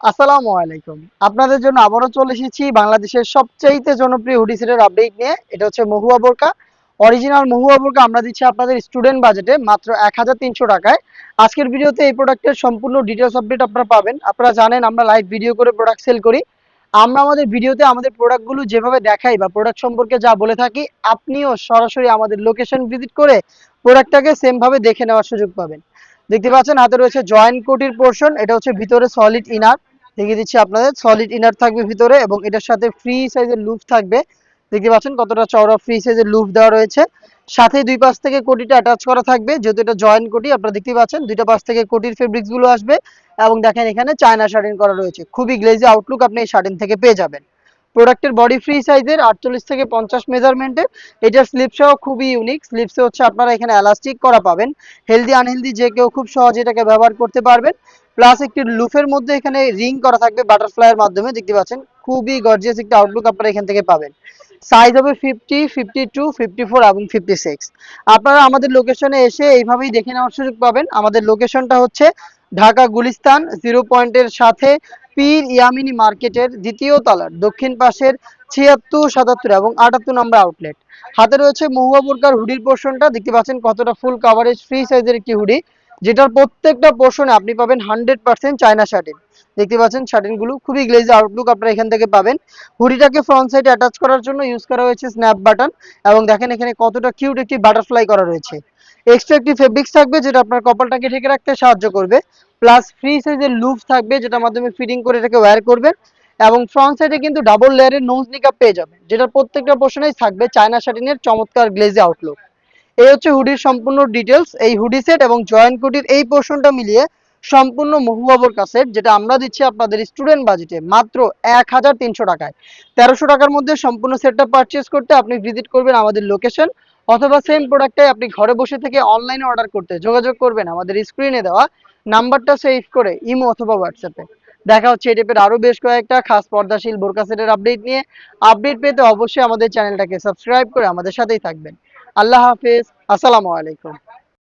আসসালামু আলাইকুম। আপনাদের জন্য আবারও চলে এসেছি বাংলাদেশের সবচাইতে জনপ্রিয় হুডি সেটের আপডেট নিয়ে। এটা হচ্ছে মহুয়া বোরকা। অরিজিনাল মহুয়া বোরকা আমরা দিচ্ছি আপনাদের স্টুডেন্ট বাজেটে মাত্র এক হাজার তিনশো টাকায়। আজকের ভিডিওতে এই প্রোডাক্টের সম্পূর্ণ ডিটেলস আপডেট আপনারা পাবেন। আপনারা জানেন আমরা লাইভ ভিডিও করে প্রোডাক্ট সেল করি। আমরা আমাদের ভিডিওতে আমাদের প্রোডাক্টগুলো যেভাবে দেখাই বা প্রোডাক্ট সম্পর্কে যা বলে থাকি, আপনিও সরাসরি আমাদের লোকেশন ভিজিট করে প্রোডাক্টটাকে সেম ভাবে দেখে নেওয়ার সুযোগ পাবেন। দেখতে পাচ্ছেন, হাতে রয়েছে জয়েন্ট কোটির পোর্শন এটা হচ্ছে ভিতরে সলিড ইনার দেখিয়ে দিচ্ছি আপনাদের সলিড ইনার থাকবে ভিতরে এবং এটার সাথে ফ্রি সাইজের লুপ থাকবে। দেখতে পাচ্ছেন কতটা চওড়া ফ্রি সাইজের লুপ দেওয়া রয়েছে। সাথে দুই পাশ থেকে কোটিটা অ্যাটাচ করা থাকবে, যেহেতু এটা জয়েন্ট কোটি আপনারা দেখতে পাচ্ছেন দুইটা পাশ থেকে কোটির ফেব্রিক্সগুলো আসবে এবং দেখেন এখানে চায়না শার্টিন করা রয়েছে। খুবই গ্লেজি আউটলুক আপনি এই শার্টিন থেকে পেয়ে যাবেন। প্রোডাক্টের বডি ফ্রি সাইজের আটচল্লিশ থেকে পঞ্চাশ মেজারমেন্টের এটার স্লিপসও খুবই ইউনিক স্লিপসে হচ্ছে আপনারা এখানে এলাস্টিক করা পাবেন। হেলদি আনহেলদি যে কেউ খুব সহজে এটাকে ব্যবহার করতে পারবেন। প্লাস একটি লুফের মধ্যে এখানে রিং করা থাকবে বাটারফ্লাইয়ের মাধ্যমে। দেখতে পাচ্ছেন, খুবই গর্জিয়াস একটি আউটলুক আপনারা এখান থেকে পাবেন। সাইজ হবে fifty fifty two fifty four এবং ফিফটি সিক্স আপনারা আমাদের লোকেশনে এসে এইভাবেই দেখে নেওয়ার সুযোগ পাবেন। আমাদের লোকেশনটা হচ্ছে ঢাকা গুলিস্তান জিরো পয়েন্টের সাথে পীর ইয়ামিনী মার্কেটের দ্বিতীয় তলার দক্ষিণ পাশের ছিয়াত্তর, সাতাত্তর এবং আটাত্তর নম্বর আউটলেট হাতে রয়েছে মহুয়া বোরকার হুডির পোর্শনটা। দেখতে পাচ্ছেন কতটা ফুল কাভারেজ ফ্রি সাইজের একটি হুডি, যেটার প্রত্যেকটা পোর্শনে আপনি পাবেন হান্ড্রেড পার্সেন্ট চায়না শার্টিন দেখতে পাচ্ছেন শার্টিনগুলো খুবই গ্লেজ আউটলুক আপনারা এখান থেকে পাবেন। হুডিটাকে ফ্রন্ট সাইডে অ্যাটাচ করার জন্য ইউজ করা হয়েছে স্ন্যাপ বাটন এবং দেখেন এখানে কতটা কিউট একটি বাটারফ্লাই করা রয়েছে। এক্সট্রা একটি ফেব্রিক্স থাকবে, যেটা আপনার কপালটাকে ঢেকে রাখতে সাহায্য করবে। প্লাস ফ্রি সাইজের লুপ থাকবে, যেটার মাধ্যমে ফিটিং করে এটাকে ওয়্যার করবেন। এবং ফ্রন্ট সাইডে কিন্তু ডাবল লেয়ারের নোজ নিকাপ পেয়ে যাবেন যেটা প্রত্যেকটা পোর্শনেই থাকবে চায়না শাটিনের চমৎকার গ্লেজে আউটলুক এই হচ্ছে হুডির সম্পূর্ণ ডিটেলস এই হুডি সেট এবং জয়েন্ট কুটির এই পোর্শনটা মিলিয়ে সম্পূর্ণ মহুয়াবর কাসেট যেটা আমরা দিচ্ছি আপনাদের স্টুডেন্ট বাজেটে মাত্র এক হাজার তিনশো টাকায়। তেরোশো টাকার মধ্যে সম্পূর্ণ সেটটা পারচেস করতে আপনি ভিজিট করবেন আমাদের লোকেশন অথবা সেম প্রোডাক্টটাই আপনি ঘরে বসে থেকে অনলাইনে অর্ডার করতে যোগাযোগ করবেন আমাদের স্ক্রিনে দেওয়া নাম্বারটা সেভ করে ইমো অথবা হোয়াটসঅ্যাপে দেখা হচ্ছে এই টাইপের আরও বেশ কয়েকটা খাস পর্দাশীল বোরকা সেটের আপডেট নিয়ে। আপডেট পেতে অবশ্যই আমাদের চ্যানেলটাকে সাবস্ক্রাইব করে আমাদের সাথেই থাকবেন। আল্লাহ হাফেজ, আসসালামু আলাইকুম।